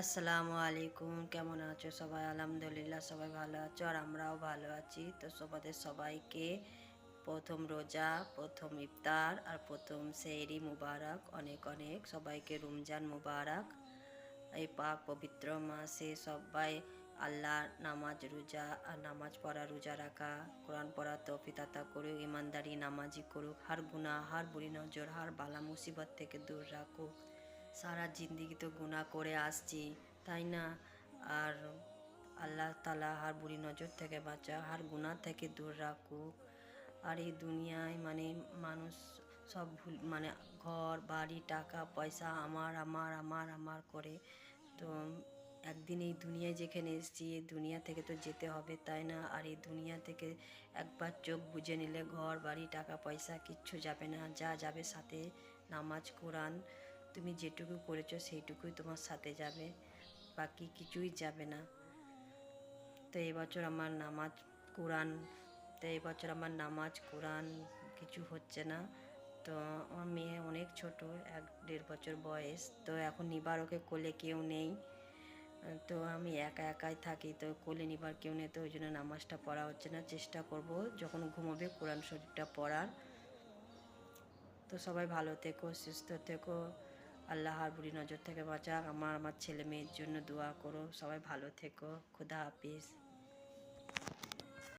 আসসালামু আলাইকুম, কেমন আছো সবাই? আলহামদুলিল্লাহ, সবাই ভালো আছো আর আমরাও ভালো আছি। তো সবাদের সবাইকে প্রথম রোজা, প্রথম ইফতার আর প্রথম সেহরি মুবারক, অনেক অনেক সবাইকে রমজান মুবারক। এই পাক পবিত্র মাসে সবাই আল্লাহ নামাজ রোজা আর নামাজ পড়া রোজা রাখা, কোরআন পড়া তৌফিতাতা করুক ইমানদারি নামাজি করুক, হার গুণা হার বুড়ি নজর, হার বালা মুসিবত থেকে দূর রাখুক। সারা জিন্দিগি তো গুণা করে আসছি, তাই না? আর আল্লাহ তালা হার বুড়ি নজর থেকে বাঁচা হার গুণা থেকে দূর রাখুক। আর এই দুনিয়ায় মানে মানুষ সব ভুল মানে ঘর, বাড়ি, টাকা, পয়সা, আমার আমার আমার আমার করে। তো একদিন এই দুনিয়ায় যেখানে এসেছি, এই দুনিয়া থেকে তো যেতে হবে, তাই না? আর এই দুনিয়া থেকে একবার চোখ বুঝে নিলে ঘর, বাড়ি, টাকা, পয়সা কিচ্ছু যাবে না, যা যাবে সাথে নামাজ, কোরআন তুমি যেটুকু করেছ সেইটুকুই তোমার সাথে যাবে, বাকি কিছুই যাবে না। তো এবছর আমার নামাজ কোরআন, তো এবছর আমার নামাজ কোরআন কিছু হচ্ছে না। তো আমার মেয়ে অনেক ছোট, এক দেড় বছর বয়স, তো এখন নিবার ওকে কোলে কেউ নেই। তো আমি একা একাই থাকি, তো কোলে নিবার কেউ নেই, তো ওই জন্য নামাজটা পড়া হচ্ছে না। চেষ্টা করব যখন ঘুমোবে কোরআন শরীফটা পড়ার। তো সবাই ভালো থেকো, সুস্থ থেকো। আল্লাহর বুড়ি নজর থেকে বাঁচাক। আমার আমার ছেলে মেয়ের জন্য দোয়া করো। সবাই ভালো থেকো। খুদা হাফিজ।